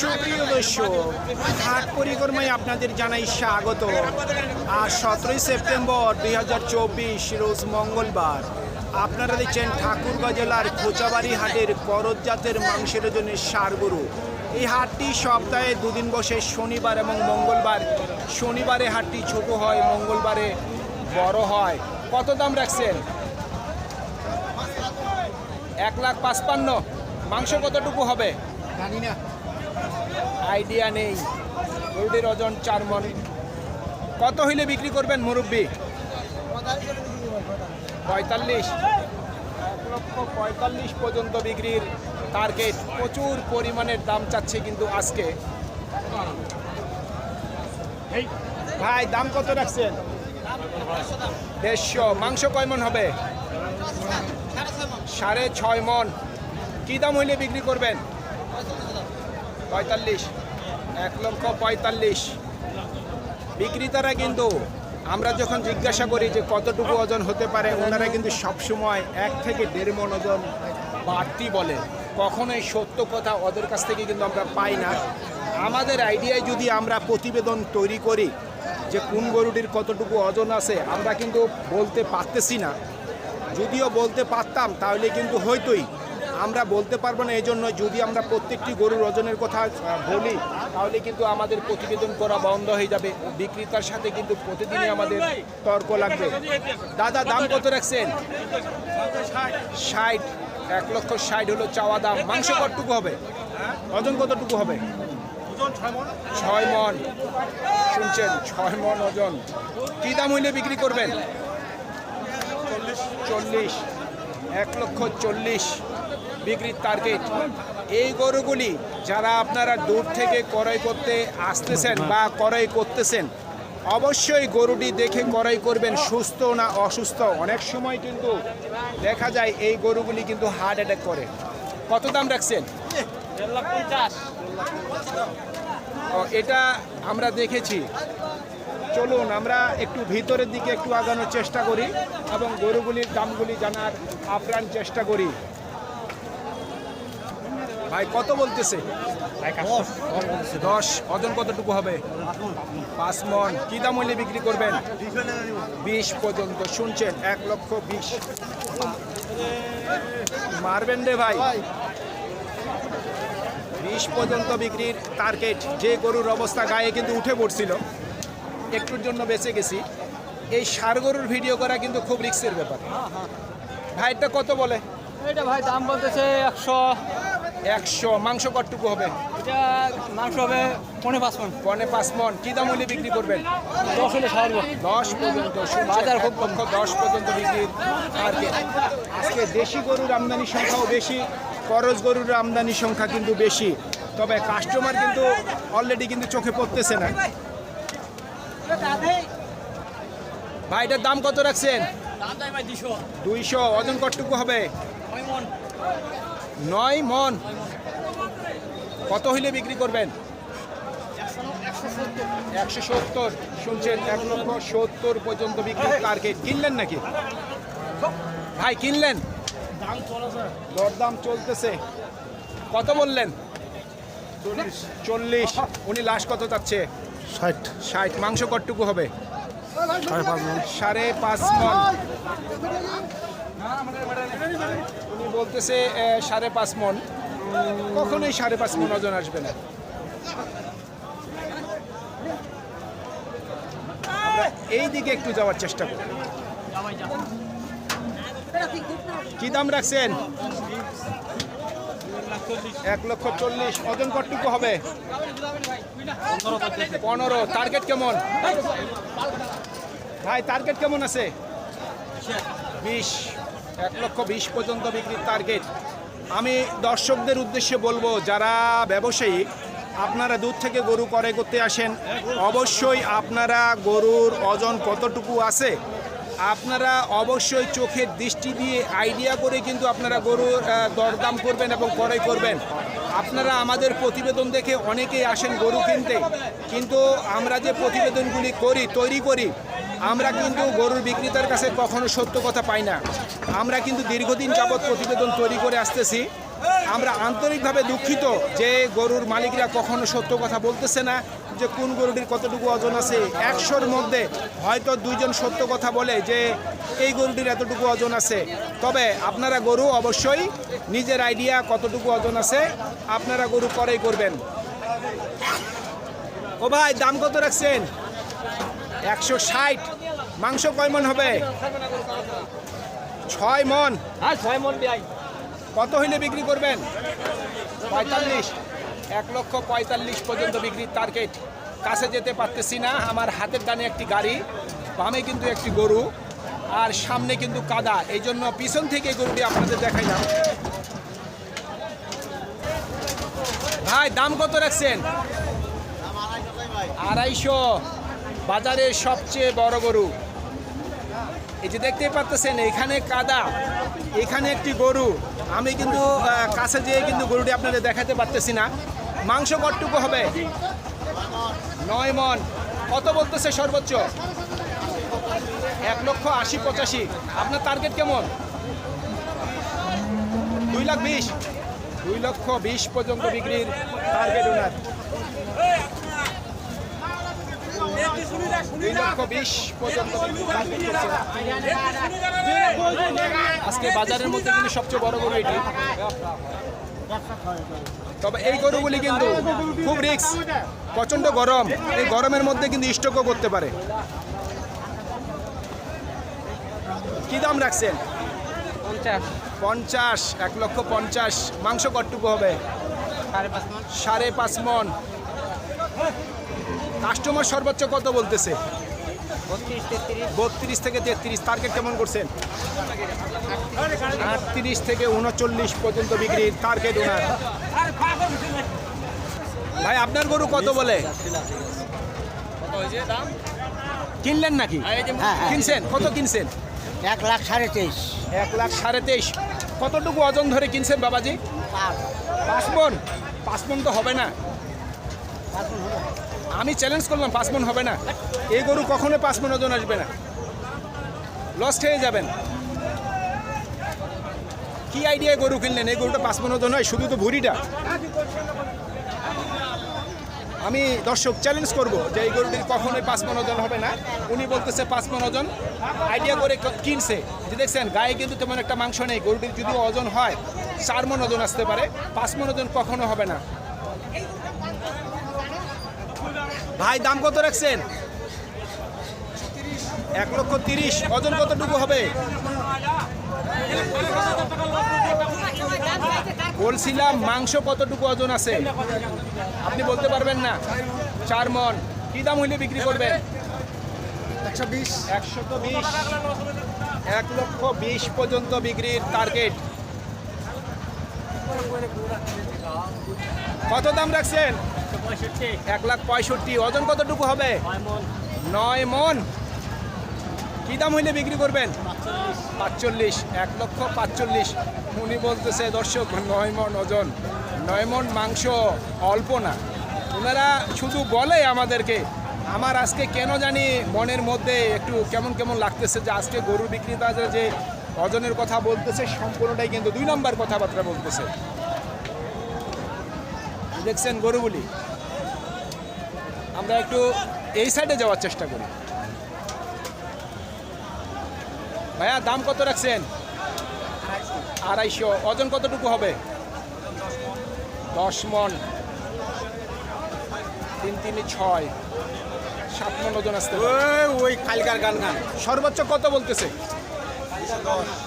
সুপ্রিয় দর্শক, হাট পরিক্রমায় আপনাদের জানাই স্বাগত। আর সতেরোই সেপ্টেম্বর দুই হাজার চব্বিশ, রোজ মঙ্গলবার। আপনারা দেখছেন ঠাকুরগাঁ জেলার খোঁচাবাড়ি হাটের করজ জাতের মাংসের জন্য সারগরু এই হাটটি সপ্তাহে দুদিন বসে শনিবার এবং মঙ্গলবার। শনিবারে হাটটি ছোট হয়, মঙ্গলবারে বড় হয়। কত দাম রাখছেন? এক লাখ পাঁচপান্ন। মাংস কতটুকু হবে? জানি না আইডিয়া নেই। গরুটির ওজন চার মন। কত হইলে বিক্রি করবেন মুরব্বী? পঁয়তাল্লিশ। এক লক্ষ পঁয়তাল্লিশ পর্যন্ত বিক্রির টার্গেট প্রচুর পরিমাণের দাম চাচ্ছে কিন্তু আজকে। ভাই, দাম কত রাখছেন? দেড়শো। মাংস কয় মন হবে? সাড়ে ছয় মন। কি দাম হইলে বিক্রি করবেন? পঁয়তাল্লিশ। এক লক্ষ পঁয়তাল্লিশ। বিক্রেতারা কিন্তু আমরা যখন জিজ্ঞাসা করি যে কতটুকু ওজন হতে পারে, ওনারা কিন্তু সবসময় এক থেকে দেড় মন ওজন বাড়তি বলে। কখনোই সত্য কথা ওদের কাছ থেকে কিন্তু আমরা পাই না। আমাদের আইডিয়ায় যদি আমরা প্রতিবেদন তৈরি করি যে কোন গরুটির কতটুকু ওজন আছে, আমরা কিন্তু বলতে পারতেছি না। যদিও বলতে পারতাম, তাহলে কিন্তু হয়তোই আমরা বলতে পারব না এই জন্য যদি আমরা প্রত্যেকটি গরুর ওজনের কথা বলি, তাহলে কিন্তু আমাদের প্রতিবেদন করা বন্ধ হয়ে যাবে। বিক্রেতার সাথে কিন্তু প্রতিদিনই আমাদের তর্ক লাগবে। দাদা, দাম কত রাখছেন? ষাট। এক লক্ষ ষাট হলো চাওয়া দাম। মাংস কতটুকু হবে? ওজন কতটুকু হবে? ছয় মন। শুনছেন, ছয় মন ওজন। কী দাম হইলে বিক্রি করবেন? চল্লিশ। এক লক্ষ চল্লিশ। বিক্রির টার্গেট এই গরুগুলি যারা আপনারা দূর থেকে ক্রয় করতে আসতেছেন বা ক্রয় করতেছেন অবশ্যই গরুটি দেখে ক্রয় করবেন সুস্থ না অসুস্থ। অনেক সময় কিন্তু দেখা যায় এই গরুগুলি কিন্তু হার্ট অ্যাটাক করে। কত দাম রাখছেন? ও, এটা আমরা দেখেছি। চলুন আমরা একটু ভিতরের দিকে একটু আগানোর চেষ্টা করি এবং গরুগুলির দামগুলি জানার আপ্রাণ চেষ্টা করি। ভাই কত বলতেছে? দশ ওজন কতটুকু হবে? পাঁচ মন। কি দাম হইলে বিক্রি করবেন? বিশ পর্যন্ত শুনছেন এক লক্ষ বিশ। মারবেন রে ভাই। বিশ পর্যন্ত বিক্রির টার্গেট যে গরুর অবস্থা গায়ে কিন্তু উঠে পড়ছিল একটুর জন্য বেঁচে গেছি। এই সার গরুর ভিডিও করা কিন্তু খুব রিস্কের ব্যাপার। ভাইটা কত বলে? এটা ভাই দাম বলতেছে একশো একশো মাংস কটটুকু হবে? এটা মাংস হবে পনেরো পাঁচ মন পনে পাঁচ মন কি দাম হলে বিক্রি করবেন? দশ হলে ছাড়বো দশ পর্যন্ত বাজার খুব লক্ষ দশ পর্যন্ত বিক্রির টার্গেট আজকে দেশি গরুর আমদানির সংখ্যাও বেশি করজ গরুর আমদানির সংখ্যা কিন্তু বেশি। তবে কাস্টমার কিন্তু অলরেডি কিন্তু চোখে পড়তেছে না। ভাইটার দাম কত রাখছেন? দুইশো। ওজন কতটুকু হবে? নয় মন। কত হইলে বিক্রি করবেন? একশো সত্তর। শুনছেন এক লক্ষ সত্তর পর্যন্ত বিক্রি টার্গেট কিনলেন নাকি? ভাই কিনলেন? দরদাম চলতেছে। কত বললেন? চল্লিশ। উনি লাস্ট কত যাচ্ছে ষাট। ষাট। মাংস কতটুকু হবে? সাড়ে পাঁচ মন। উনি বলতেছে সাড়ে পাঁচ মন। কখনোই সাড়ে পাঁচ মন ওজন আসবে না। এই দিকে একটু যাওয়ার চেষ্টা করি। কি দাম রাখছেন? এক লক্ষ চল্লিশ। ওজন কতটুকু হবে? পনেরো। টার্গেট কেমন? ভাই, টার্গেট কেমন আছে? বিশ, এক লক্ষ বিশ পর্যন্ত বিক্রির টার্গেট আমি দর্শকদের উদ্দেশ্যে বলব, যারা ব্যবসায়ী, আপনারা দূর থেকে গরু ক্রয় করতে আসেন, অবশ্যই আপনারা গরুর ওজন কতটুকু আছে, আপনারা অবশ্যই চোখের দৃষ্টি দিয়ে আইডিয়া করে কিন্তু আপনারা গরুর দরদাম করবেন এবং ক্রয় করবেন। আপনারা আমাদের প্রতিবেদন দেখে অনেকেই আসেন গরু কিনতে। কিন্তু আমরা যে প্রতিবেদনগুলি করি, তৈরি করি আমরা কিন্তু গরুর বিক্রেতার কাছে কখনো সত্য কথা পাই না। আমরা কিন্তু দীর্ঘদিন যাবৎ প্রতিবেদন তৈরি করে আসতেছি। আমরা আন্তরিকভাবে দুঃখিত যে গরুর মালিকরা কখনো সত্য কথা বলতেছে না, যে কোন গরুটির কতটুকু ওজন আছে। একশোর মধ্যে হয়তো দুইজন সত্য কথা বলে যে এই গরুটির এতটুকু ওজন আছে। তবে আপনারা গরু অবশ্যই নিজের আইডিয়া কতটুকু ওজন আছে, আপনারা গরু পরেই করবেন। ও ভাই, দাম কত রাখছেন? একশো ষাট। মাংস কয় মন হবে? ছয় মন। হ্যাঁ ছয় মন কত হইলে বিক্রি করবেন? পঁয়তাল্লিশ। এক লক্ষ পঁয়তাল্লিশ পর্যন্ত বিক্রির টার্গেট কাছে যেতে পারতেছি না। আমার হাতের ডানে একটি গাড়ি বামে কিন্তু একটি গরু আর সামনে কিন্তু কাদা। এই জন্য পিছন থেকে গরুটি আপনাদের দেখাইলাম। ভাই দাম কত রাখছেন? আড়াইশো। বাজারের সবচেয়ে বড় গরু। এই যে দেখতেই পাচ্ছেন এখানে কাদা, এখানে একটি গরু। আমি কিন্তু কাছে যেয়ে কিন্তু গরুটি আপনাদের দেখাতে পারতেছি না। মাংস কতটুকু হবে? নয় মন। কত বলতেছে সর্বোচ্চ? এক লক্ষ আশি পঁচাশি। আপনার টার্গেট কেমন? দুই লাখ বিশ। দুই লক্ষ বিশ পর্যন্ত বিক্রির টার্গেট ওনার। দুই লক্ষ বিশ পর্যন্ত। আজকে বাজারের মধ্যে কিন্তু সবচেয়ে বড় গরু এটি। তবে এই গরুগুলি কিন্তু খুব রিক্স প্রচণ্ড গরম। এই গরমের মধ্যে কিন্তু স্টকও করতে পারে। কি দাম রাখছেন? পঞ্চাশ। পঞ্চাশ এক লক্ষ পঞ্চাশ। মাংস কটটুকু হবে? সাড়ে পাঁচ মন। কাস্টমার সর্বোচ্চ কত বলতেছে? বত্রিশ থেকে তেত্রিশ টার্গেট কেমন করছেন? আটত্রিশ থেকে উনচল্লিশ পর্যন্ত বিক্রির টার্গেট ওনার। ভাই আপনার গরু কত বলে? দাম কিনলেন নাকি? এই যে হ্যাঁ, হ্যাঁ। কিনছেন? কত কিনছেন? এক লাখ সাড়ে তেইশ। এক লাখ সাড়ে তেইশ। কতটুকু ওজন ধরে কিনছেন বাবাজি? পাঁচ। পাঁচ মন? পাঁচ মন তো হবে না। আমি চ্যালেঞ্জ করলাম, পাঁচ মন হবে না। এই গরু কখনো পাঁচ মন ওজন আসবে না। লস্ট হয়ে যাবেন। কি আইডিয়ায় গরু কিনলেন? এই গরুটা পাঁচ মন ওজন হয়, শুধু তো ভুড়িটা। আমি দর্শক চ্যালেঞ্জ করব যে এই গরুটির কখনোই পাঁচ মন ওজন হবে না। উনি বলতেছে পাঁচ মন ওজন। আইডিয়া করে কিনছে। যে দেখছেন, গায়ে কিন্তু তেমন একটা মাংস নেই। গরুটির যদি ওজন হয়, চার মন ওজন আসতে পারে। পাঁচ মন ওজন কখনো হবে না। ভাই দাম কত রাখছেন? এক লক্ষ তিরিশ। ওজন কতটুকু হবে? বলছিলাম মাংস কতটুকু ওজন আছে? আপনি বলতে পারবেন না। চার মন। কি দাম হইলে বিক্রি করবেন? একশো বিশ। একশো বিশ। এক লক্ষ বিশ পর্যন্ত বিক্রির টার্গেট। কত দাম রাখছেন? এক লাখ পঁয়ষট্টি। ওজন কতটুকু হবে? নয় মন। কি দাম হইলে বিক্রি করবেন? পাঁচচল্লিশ। এক লক্ষ পাঁচচল্লিশ। উনি বলতেছে দর্শক নয় মন ওজন নয় মন মাংস অল্প না। ওনারা শুধু বলে আমাদেরকে আমার আজকে কেন জানি মনের মধ্যে একটু কেমন কেমন লাগতেছে যে আজকে গরু বিক্রেতারা যে ওজনের কথা বলতেছে সম্পূর্ণটাই কিন্তু দুই নম্বর কথাবার্তা বলতেছে। দেখছেন গরুগুলি। আমরা একটু এই সাইডে যাওয়ার চেষ্টা করি। ভাইয়া দাম কত রাখছেন? আড়াইশো। ওজন কতটুকু হবে? দশ মন। তিন তিনে ছয়। সাত মন ওজন আসতে। ওই কালকার গান গান। সর্বোচ্চ কত বলতেছে?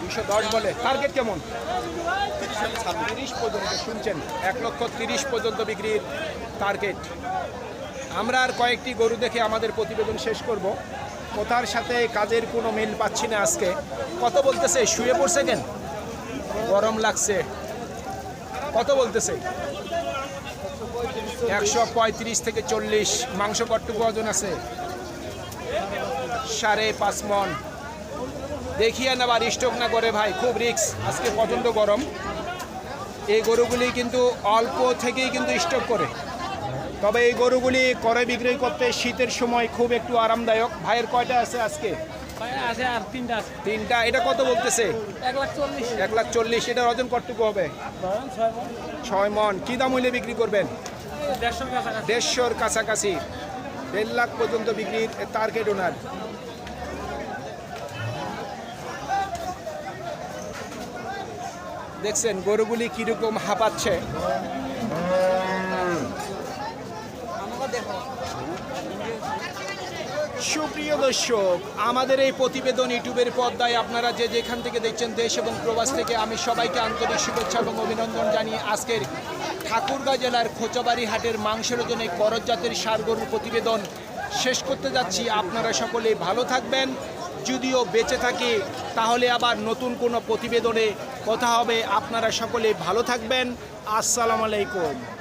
দুইশো দশ বলে। টার্গেট কেমন? তিরিশ পর্যন্ত, শুনছেন? এক লক্ষ তিরিশ পর্যন্ত বিক্রির টার্গেট আমরা আর কয়েকটি গরু দেখে আমাদের প্রতিবেদন শেষ করব। কোথার সাথে কাজের কোনো মিল পাচ্ছি না আজকে। কত বলতেছে? শুয়ে পড়ছে কেন? গরম লাগছে। কত বলতেছে? একশো পঁয়ত্রিশ থেকে চল্লিশ। মাংস কটটুকু ওজন আছে। সাড়ে পাঁচ মন। দেখিয়ে নেবার স্টক না করে ভাই খুব রিক্স আজকে প্রচণ্ড গরম। এই গরুগুলি কিন্তু অল্প থেকেই কিন্তু স্টক করে। তবে এই গরুগুলি করে বিক্রয় করতে শীতের সময় খুব একটু আরামদায়ক। ভাইয়ের কয়টা আছে আজকে? আছে আর তিনটা তিনটা। এটা কত বলতেছে? এক লাখ চল্লিশ। এটার ওজন কতটুকু হবে? ছয় মন। কি দাম হইলে বিক্রি করবেন? দেড়শোর কাছাকাছি। দেড়শোর কাছাকাছি। দেড় লাখ পর্যন্ত বিক্রির টার্গেট ওনার দেখছেন, গরুগুলি কীরকম হাঁপাচ্ছে? সুপ্রিয় দর্শক, আমাদের এই প্রতিবেদন ইউটিউবের পর্দায় আপনারা যে যেখান থেকে দেখছেন দেশ এবং প্রবাস থেকে, আমি সবাইকে আন্তরিক শুভেচ্ছা এবং অভিনন্দন জানিয়ে আজকের ঠাকুরগাঁ জেলার খোঁচাবাড়ি হাটের মাংসের ওজনে করজ জাতের সার প্রতিবেদন শেষ করতে যাচ্ছি। আপনারা সকলে ভালো থাকবেন। যদিও বেঁচে থাকি, তাহলে আবার নতুন কোনো প্রতিবেদনে কথা হবে। আপনারা সকলে ভালো থাকবেন। আসসালামু আলাইকুম।